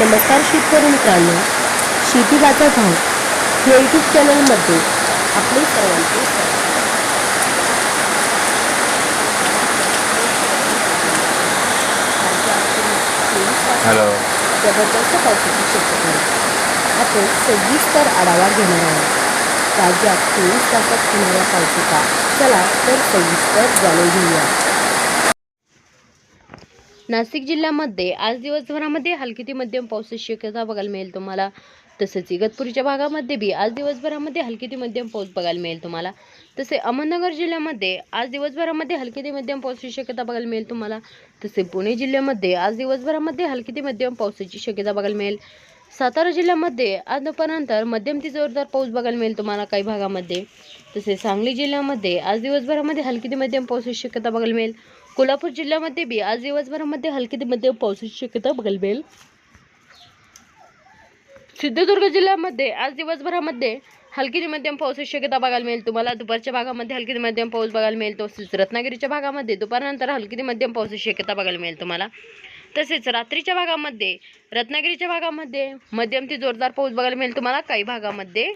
नमस्कार शेतकरी मित्रांनो शेती बाजार भाव या यूट्यूब चॅनलमध्ये आपले सर्वांचे. हॅलो जबरदस्त पावसाची शक्यता. आहे आपण सविस्तर आढावा घेणार आहोत. राज्यात चोवीस तासात होणाऱ्या पावसाचा चला तर सविस्तर जाणून घेऊया. नाशिक जिल्ह्यामध्ये आज दिवसभरामध्ये हलकी ते मध्यम पावसाची शक्यता बघायला मिळेल तुम्हाला. तसेच इगतपुरीच्या भागामध्ये बी आज दिवसभरामध्ये हलकी ते मध्यम पाऊस बघायला मिळेल तुम्हाला. तसे अहमदनगर जिल्ह्यामध्ये आज दिवसभरामध्ये हलकी ते मध्यम पावसाची शक्यता बघायला मिळेल तुम्हाला. तसे पुणे जिल्ह्यामध्ये आज दिवसभरामध्ये हलकी ते मध्यम पावसाची शक्यता बघायला मिळेल. सातारा जिल्ह्यामध्ये आज दुपारनंतर मध्यम ते जोरदार पाऊस बघायला मिळेल तुम्हाला काही भागामध्ये. तसे सांगली जिल्ह्यामध्ये आज दिवसभरामध्ये हलकी ते मध्यम पावसाची शक्यता बघायला मिळेल. कोल्हापूर जिल्ह्यामध्ये बी आज दिवसभरामध्ये हलकी ते मध्यम पावसाची शक्यता बघायला मिळेल. सिंधुदुर्ग जिल्ह्यामध्ये आज दिवसभरामध्ये हलकी ते मध्यम पावसाची शक्यता बघायला मिळेल. तुम्हाला दुपारच्या भागामध्ये हलकी ते मध्यम पाऊस बघायला मिळेल. तसेच रत्नागिरीच्या भागामध्ये दुपारनंतर हलकी ते मध्यम पावसाची शक्यता बघायला मिळेल तुम्हाला. तसेच रात्रीच्या भागामध्ये रत्नागिरीच्या भागामध्ये मध्यम ते जोरदार पाऊस बघायला मिळेल तुम्हाला. काही भागामध्ये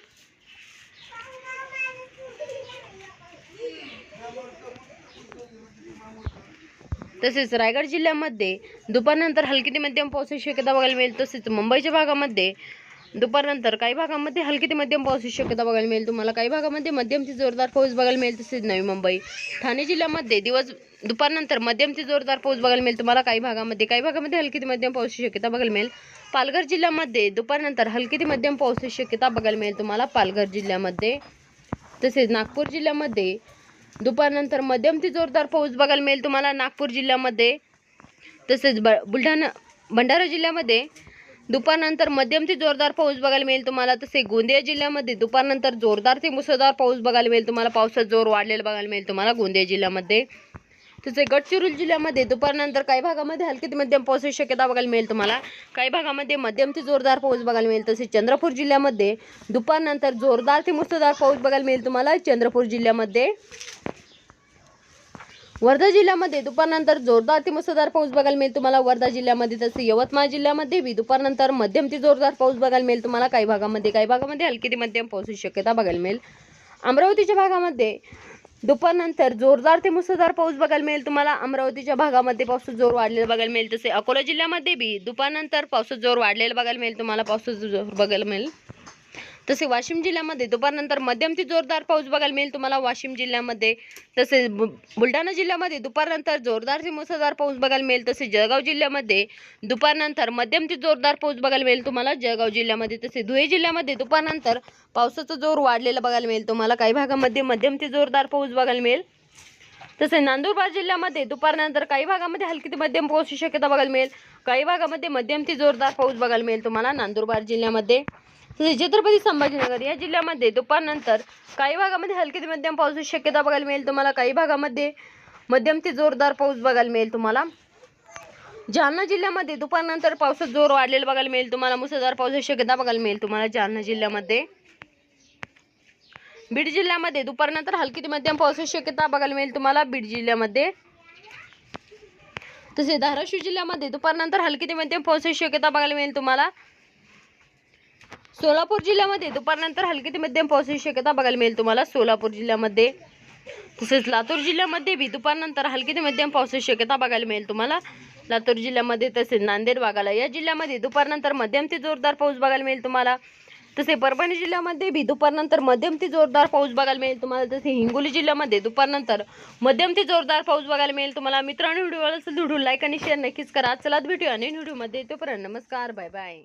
तसेच रायगड जिल्ह्यामध्ये दुपारनंतर हलकी ते मध्यम पावसाची शक्यता बघायला मिळेल. तसेच मुंबईच्या भागामध्ये दुपारनंतर काही भागामध्ये हलकी ते मध्यम पावसाची शक्यता बघायला मिळेल. तुम्हाला काही भागामध्ये मध्यम ते जोरदार पाऊस बघायला मिळेल तसेच नवी मुंबई. ठाणे जिल्ह्यामध्ये दिवस दुपारनंतर मध्यम ते जोरदार पाऊस बघायला मिळेल. तुम्हाला काही भागामध्ये काही भागामध्ये हलकी ते मध्यम पावसाची शक्यता बघायला मिळेल. पालघर जिल्ह्यामध्ये दुपारनंतर हलकी ते मध्यम पावसाची शक्यता बघायला मिळेल तुम्हाला पालघर जिल्ह्यामध्ये. तसेच नागपूर जिल्ह्यामध्ये दुपारनंतर मध्यम ते जोरदार पाऊस बघायला मिळेल तुम्हाला नागपूर जिल्ह्यामध्ये. तसेच ब बुलढाणा भंडारा जिल्ह्यामध्ये दुपारनंतर मध्यम ते जोरदार पाऊस बघायला मिळेल तुम्हाला. तसे गोंदिया जिल्ह्यामध्ये दुपारनंतर जोरदार ते मुसळधार पाऊस बघायला मिळेल तुम्हाला. पावसाचा जोर वाढलेला बघायला मिळेल तुम्हाला गोंदिया जिल्ह्यामध्ये. तसे गडचिरोली जिल्ह्यामध्ये दुपारनंतर काही भागामध्ये हलकी ते मध्यम पावसाची शक्यता बघायला मिळेल तुम्हाला. काही भागामध्ये मध्यम ते जोरदार पाऊस बघायला मिळेल. तसेच चंद्रपूर जिल्ह्यामध्ये दुपारनंतर जोरदार ते मुसळधार पाऊस बघायला मिळेल तुम्हाला. चंद्रपूर जिल्ह्यामध्ये वर्धा जिल्ह्यामध्ये दुपारनंतर जोरदार ते मुसळधार पाऊस बघायला मिळेल तुम्हाला. वर्धा जिल्ह्यामध्ये तसे यवतमाळ जिल्ह्यामध्ये बी दुपारनंतर मध्यम ते जोरदार पाऊस बघायला मिळेल तुम्हाला. काही भागामध्ये काही भागामध्ये हलकी ते मध्यम पावसाची शक्यता बघायला मिळेल. अमरावतीच्या भागामध्ये दुपारनंतर जोरदार ते मुसळधार पाऊस बघायला मिळेल तुम्हाला. अमरावतीच्या भागामध्ये पावसाचा जोर वाढलेला बघायला मिळेल. तसे अकोला जिल्ह्यामध्ये बी दुपारनंतर पावसाचा जोर वाढलेला बघायला मिळेल तुम्हाला. पावसाचा जोर बघायला मिळेल. तसे वाशिम जिल्ह्यामध्ये दुपारनंतर मध्यम ते जोरदार पाऊस बघायला मिळेल तुम्हाला. वाशिम जिल्ह्यामध्ये तसेच बुलढाणा जिल्ह्यामध्ये दुपारनंतर जोरदार ते मुसळधार पाऊस बघायला मिळेल. तसेच जळगाव जिल्ह्यामध्ये दुपारनंतर मध्यम ते जोरदार पाऊस बघायला मिळेल तुम्हाला. जळगाव जिल्ह्यामध्ये तसे धुळे जिल्ह्यामध्ये दुपारनंतर पावसाचा जोर वाढलेला बघायला मिळेल तुम्हाला. काही भागामध्ये मध्यम ते जोरदार पाऊस बघायला मिळेल. तसे नंदुरबार जिल्ह्यामध्ये दुपारनंतर काही भागामध्ये हलकी ते मध्यम पाऊसची शक्यता बघायला मिळेल. काही भागामध्ये मध्यम ते जोरदार पाऊस बघायला मिळेल तुम्हाला. नंदुरबार जिल्ह्यामध्ये छत्रपती संभाजीनगर या जिल्ह्यामध्ये दुपारनंतर काही भागामध्ये हलकी ते मध्यम पावसाची शक्यता बघायला मिळेल तुम्हाला. काही भागामध्ये मध्यम ते जोरदार पाऊस बघायला मिळेल तुम्हाला. जालना जिल्ह्यामध्ये दुपारनंतर पावसात जोर वाढलेला बघायला मिळेल तुम्हाला. मुसळधार पावसाची शक्यता बघायला मिळेल तुम्हाला जालना जिल्ह्यामध्ये. बीड जिल्ह्यामध्ये दुपारनंतर हलकी ते मध्यम पावसाची शक्यता बघायला मिळेल तुम्हाला. बीड जिल्ह्यामध्ये. तसे धाराशिव जिल्ह्यामध्ये दुपारनंतर हलकी ते मध्यम पावसाची शक्यता बघायला मिळेल तुम्हाला. सोलापूर जिल्ह्यामध्ये दुपारनंतर हलकी ते मध्यम पावसाची शक्यता बघायला मिळेल तुम्हाला सोलापूर जिल्ह्यामध्ये. तसेच लातूर जिल्ह्यामध्ये बी दुपारनंतर हलकी ते मध्यम पावसाची शक्यता बघायला मिळेल तुम्हाला लातूर जिल्ह्यामध्ये तसेच नांदेड वाघाला या जिल्ह्यामध्ये दुपारनंतर मध्यम ते जोरदार पाऊस बघायला मिळेल तुम्हाला. तसे परभणी जिल्ह्यामध्ये बी दुपारनंतर मध्यम ते जोरदार पाऊस बघायला मिळेल तुम्हाला. तसे हिंगोली जिल्ह्यामध्ये दुपारनंतर मध्यम ते जोरदार पाऊस बघायला मिळेल तुम्हाला. मित्रांनो व्हिडिओ असेल व्हिडिओ लाईक आणि शेअर नक्कीच करा. चला भेटूया आणि व्हिडिओमध्ये. तोपर्यंत नमस्कार बाय बाय